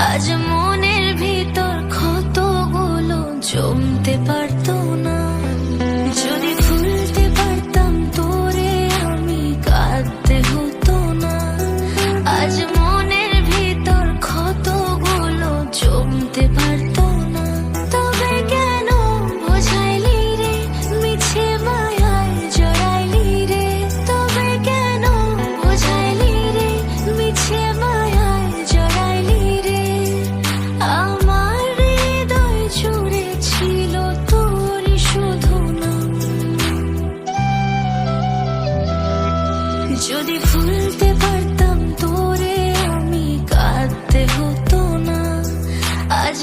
আজ মনের ভিতর ক্ষতগুলো জমতে পারতো? ভুলতে পারতাম তোরে আমি কাঁদতে হতো না। আজ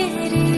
शेरी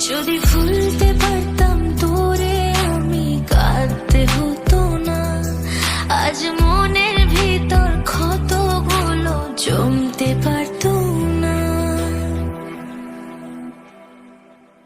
যদি ভুলতে পারতাম তোরে